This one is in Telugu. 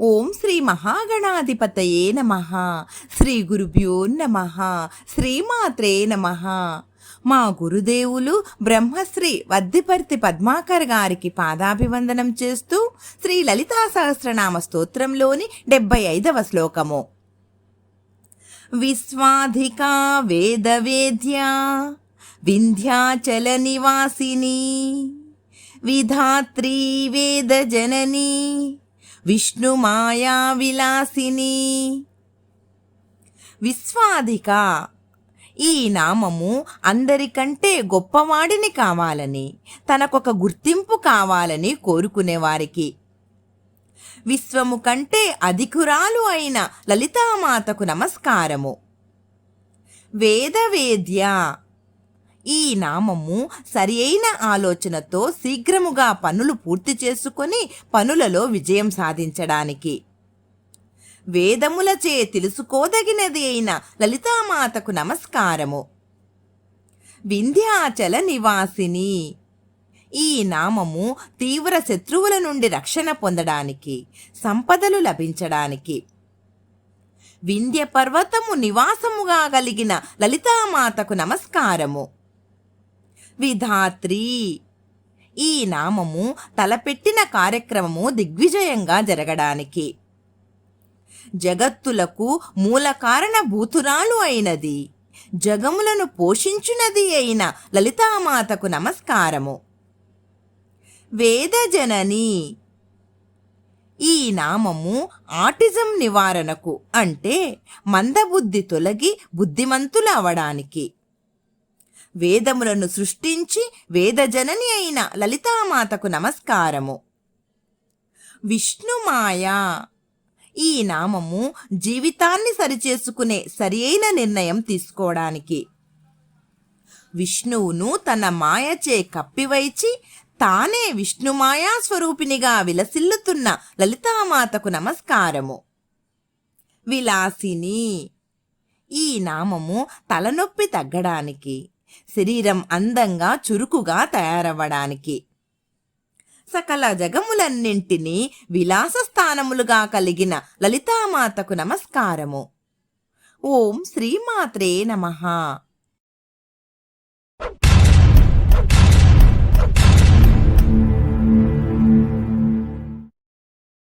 ఓం శ్రీ మహాగణాధిపతయే నమ. శ్రీ గురుభ్యో నమ. శ్రీమాత్రే నమ. మా గురుదేవులు బ్రహ్మశ్రీ వద్దిపర్తి పద్మాకర్ గారికి పాదాభివందనం చేస్తూ శ్రీ లలితా సహస్రనామ స్తోత్రంలోని డెబ్బై ఐదవ శ్లోకము. విశ్వాధికా వేదవేద్యా వింధ్యాచల నివాసిని విధాత్రీ వేద జననీ విలాసిని. విశ్వాధిక ఈ నామము అందరికంటే గొప్పవాడిని కావాలని తనకొక గుర్తింపు కావాలని కోరుకునేవారికి విశ్వము కంటే అధికురాలు అయిన లలితామాతకు నమస్కారము. వేదవేద్య ఈ నామము సరి అయిన ఆలోచనతో శీఘ్రముగా పనులు పూర్తి చేసుకొని పనులలో విజయం సాధించడానికి. వేదములచే తెలుసుకోదగినది అయిన లలితామాతకు నమస్కారము. వింధ్యాచల నివాసిని. ఈ నామము తీవ్ర శత్రువుల నుండి రక్షణ పొందడానికి సంపదలు లభించడానికి. వింధ్య పర్వతము నివాసముగా కలిగిన లలితామాతకు నమస్కారము. విధాత్రి. ఈ నామము తలపెట్టిన కార్యక్రమము దిగ్విజయంగా జరగడానికి. జగత్తులకు మూల కారణభూతురాలు అయినది. జగములను పోషించునది అయిన లలితామాతకు నమస్కారము. వేదజనని. ఈ నామము ఆటిజం నివారణకు అంటే మందబుద్ధి తొలగి బుద్ధిమంతులు అవడానికి వేదములను సృష్టించి వేదజనని అయిన లలితామాతకు నమస్కారము. విష్ణుమాయ ఈ నామము జీవితాన్ని సరిచేసుకునే సరియైన నిర్ణయం తీసుకోవడానికి. విష్ణువును తన మాయచే కప్పివైచి తానే విష్ణుమాయా స్వరూపినిగా విలసిల్లుతున్న లలితామాతకు నమస్కారము. విలాసిని ఈ నామము తలనొప్పి తగ్గడానికి. శరీరం అందంగా చురుకుగా తయారవ్వడానికి. సకల జగములన్నింటినీ విలాస స్థానములుగా కలిగిన లలితామాతకు నమస్కారము. ఓం శ్రీమాత్రే నమః.